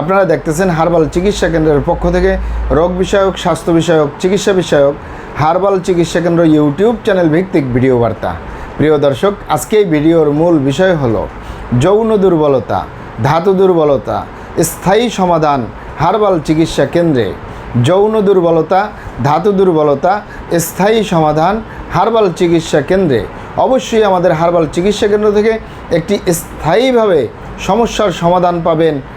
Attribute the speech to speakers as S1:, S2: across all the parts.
S1: আপনারা দেখতেছেন হার্বাল চিকিৎসা কেন্দ্রের পক্ষ থেকে রোগ বিষয়ক, স্বাস্থ্য বিষয়ক, চিকিৎসা বিষয়ক, হার্বাল চিকিৎসা কেন্দ্র ইউটিউব চ্যানেল ভিত্তিক ভিডিও বার্তা। প্রিয় দর্শক, আজকে এই ভিডিওর মূল বিষয় হল যৌন দুর্বলতা, ধাতু দুর্বলতা, স্থায়ী সমাধান হারবাল চিকিৎসা কেন্দ্রে। যৌন দুর্বলতা, ধাতু দুর্বলতা, স্থায়ী সমাধান হারবাল চিকিৎসা কেন্দ্রে। অবশ্যই আমাদের হার্বাল চিকিৎসা কেন্দ্র থেকে একটি স্থায়ীভাবে সমস্যার সমাধান পাবেন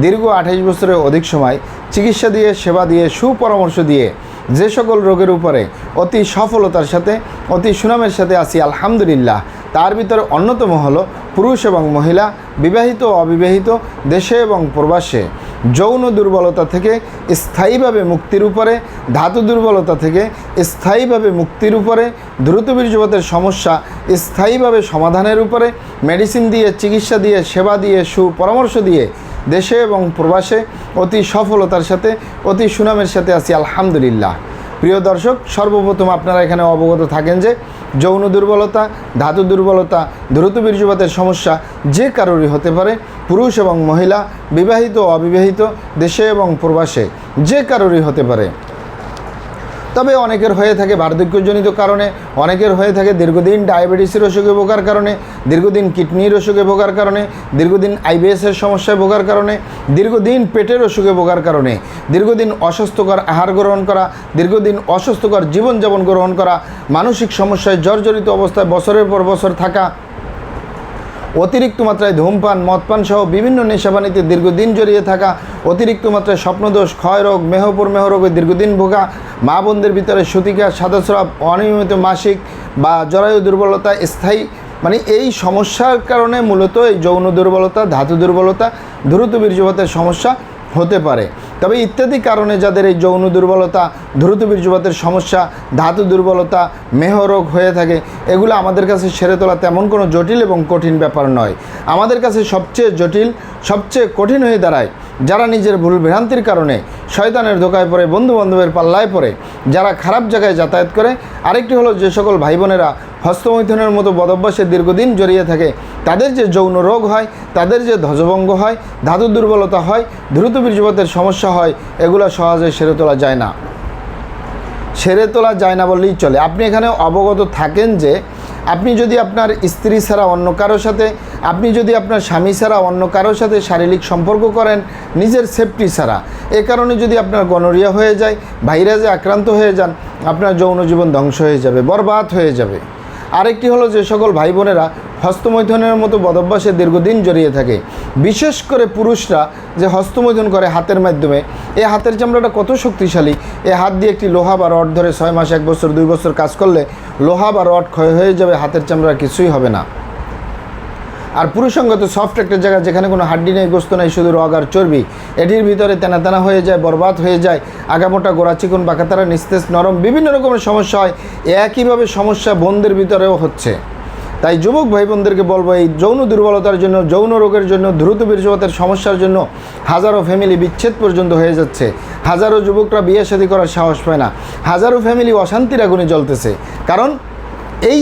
S1: দীর্ঘ আঠাইশ বছরের অধিক সময় চিকিৎসা দিয়ে, সেবা দিয়ে, সুপরামর্শ দিয়ে যে সকল রোগের উপরে অতি সফলতার সাথে, অতি সুনামের সাথে আছি, আলহামদুলিল্লাহ। তার ভিতরে অন্যতম হলো পুরুষ এবং মহিলা, বিবাহিত ও অবিবাহিত, দেশে এবং প্রবাসে। যৌন দুর্বলতা থেকে স্থায়ীভাবে মুক্তির উপরে, ধাতু দুর্বলতা থেকে স্থায়ীভাবে মুক্তির উপরে, দ্রুত বীর্যপাতের সমস্যা স্থায়ীভাবে সমাধানের উপরে, মেডিসিন দিয়ে, চিকিৎসা দিয়ে, সেবা দিয়ে, সুপরামর্শ দিয়ে দেশে এবং প্রবাসে অতি সফলতার সাথে, অতি সুনামের সাথে আছি, আলহামদুলিল্লাহ। প্রিয় দর্শক, সর্বপ্রথম আপনারা এখানে অবগত থাকেন যে, যৌন দুর্বলতা, ধাতু দুর্বলতা, দ্রুত বীর্যপাতের সমস্যা যে কারোরই হতে পারে, পুরুষ এবং মহিলা, বিবাহিত অবিবাহিত, দেশে এবং প্রবাসে যে কারোরই হতে পারে। তবে অনেকের হয়ে থাকে বার্ধক্যজনিত কারণে, অনেকের হয়ে থাকে দীর্ঘদিন ডায়াবেটিসের অসুখে ভোগার কারণে, দীর্ঘদিন কিডনির অসুখে ভোগার কারণে, দীর্ঘদিন আইবিএসের সমস্যায় ভোগার কারণে, দীর্ঘদিন পেটের অসুখে ভোগার কারণে, দীর্ঘদিন অস্বাস্থ্যকর আহার গ্রহণ করা, দীর্ঘদিন অস্বাস্থ্যকর জীবনযাপন গ্রহণ করা, মানসিক সমস্যায় জর্জরিত অবস্থায় বছরের পর বছর থাকা অতিরিক্ত মাত্রায় ধূমপান, মদপান সহ বিভিন্ন নেশাবানিতে দীর্ঘদিন জড়িয়ে থাকা অতিরিক্ত মাত্রায় স্বপ্নদোষ, ক্ষয়রোগ, মেহপুর মেহরোগে দীর্ঘদিন ভোগা, মা বোনদের ভিতরে সুতিকা, সাদাস্রাব, অনিয়মিত মাসিক বা জরায়ু দুর্বলতা, স্থায়ী মানে এই সমস্যার কারণে মূলত এই যৌন দুর্বলতা, ধাতু দুর্বলতা, দ্রুত বীর্যপাতের সমস্যা হতে পারে। তবে ইত্যাদি কারণে যাদের এই যৌন দুর্বলতা, দ্রুত বীর্যপাতের সমস্যা, ধাতু দুর্বলতা মেহরোগ হয়ে থাকে, এগুলো আমাদের কাছে সেরে তোলা তেমন কোনো জটিল এবং কঠিন ব্যাপার নয়। আমাদের কাছে সবচেয়ে জটিল, সবচেয়ে কঠিন হয়ে দাঁড়ায় যারা নিজের ভুল ভ্রান্তির কারণে শয়তানের ধোকায় পড়ে বন্ধু বান্ধবের পাল্লায় পড়ে, যারা খারাপ জায়গায় যাতায়াত করে। আরেকটি হলো যে সকল ভাই বোনেরা হস্তমৈথুনের মতো বদভ্যাসে দীর্ঘদিন জড়িয়ে থাকে তাদের যে যৌন রোগ হয়, তাদের যে ধ্বজভঙ্গ হয়, ধাতু দুর্বলতা হয়, দ্রুত বীর্যপাতের সমস্যা হয়, এগুলো সহজে সেরে তোলা যায় না। সেরে তোলা যায় না বললেই চলে। আপনি এখানে অবগত থাকেন যে, আপনি যদি আপনার স্ত্রী ছাড়া অন্য কারোর সাথে, আপনি যদি আপনার স্বামী ছাড়া অন্য কারোর সাথে শারীরিক সম্পর্ক করেন, নিজের সেফটি ছাড়া, এ কারণে যদি আপনার গনোরিয়া হয়ে যায়, ভাইরাসে আক্রান্ত হয়ে যান, আপনার যৌন জীবন ধ্বংস হয়ে যাবে, বরবাদ হয়ে যাবে। আরেকটি হলো যে সকল ভাই বোনেরা হস্তমৈথুনের মতো বদভ্যাসে দীর্ঘদিন জড়িয়ে থাকে। বিশেষ করে পুরুষরা যে হস্তমৈথুন করে হাতের মাধ্যমে এই হাতের চামড়াটা কত শক্তিশালী। এই হাত দিয়ে একটি লোহা বা রড ধরে ছয় মাস, এক বছর, দুই বছর কাজ করলে লোহা বা রড ক্ষয় হয়ে যাবে, হাতের চামড়া কিছুই হবে না। আর পুরুষঙ্গত সফট একটা জায়গা যেখানে কোনো হাড্ডি নেই, গোস্ত নেই, শুধু রগ আর চর্বি, এটির ভিতরে তেনা তেনা হয়ে যায়, বরবাদ হয়ে যায়, আগামোটা গোড়া চিকুন বাঁকাতারা নিস্তেজ, নরম, বিভিন্ন রকমের সমস্যা হয়। একইভাবে সমস্যা বন্ধের ভিতরেও হচ্ছে। তাই যুবক ভাই বোনদেরকে বলব, এই যৌন দুর্বলতার জন্য, যৌন রোগের জন্য, দ্রুত বীর্যপাতের সমস্যার জন্য হাজারো ফ্যামিলি বিচ্ছেদ পর্যন্ত হয়ে যাচ্ছে। হাজারো যুবকরা বিয়ে শাদী করার সাহস পায় না। হাজারো ফ্যামিলি অশান্তির আগুনে জ্বলতেছে। কারণ এই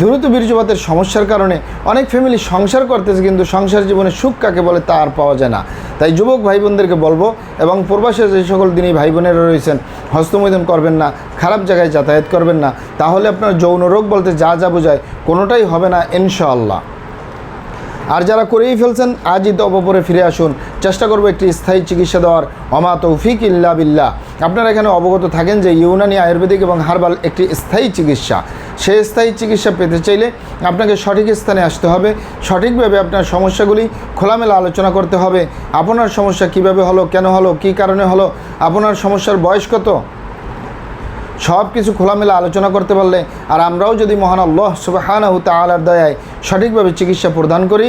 S1: দ্রুত বীর্যপাতের সমস্যার কারণে অনেক ফ্যামিলি সংসার করতেছে, কিন্তু সংসার জীবনে সুখ কাকে বলে তা আর পাওয়া যায় না। তাই যুবক ভাই বোনদেরকে বলব, এবং প্রবাসে যে সকল দিনই ভাই বোনেরা রয়েছেন হস্তমৈদন করবেন না। খারাপ জায়গায় যাতায়াত করবেন না। তাহলে আপনার যৌন রোগ বলতে যা যা বোঝায়, কোনোটাই হবে না ইনশাআল্লাহ। আর যারা করেই ফেলছেন, আজই তো অপরে ফিরে আসুন। চেষ্টা করব একটি স্থায়ী চিকিৎসা দেওয়ার। অমা তৌফিক ইল্লা বিল্লাহ। আপনারা এখানে অবগত থাকেন যে ইউনানি আয়ুর্বেদিক এবং হার্বাল একটি স্থায়ী চিকিৎসা। সেই স্থায়ী চিকিৎসা পেতে চাইলে আপনাকে সঠিক স্থানে আসতে হবে। সঠিকভাবে আপনার সমস্যাগুলি খোলামেলা আলোচনা করতে হবে। আপনার সমস্যা কীভাবে হলো, কেন হলো, কী কারণে হলো, আপনার সমস্যার বয়স কত? সব কিছু খোলামেলা আলোচনা করতে পারলে, আর আমরাও যদি মহান আল্লাহ সুবাহানাহু তালার দয়ায় সঠিকভাবে চিকিৎসা প্রদান করি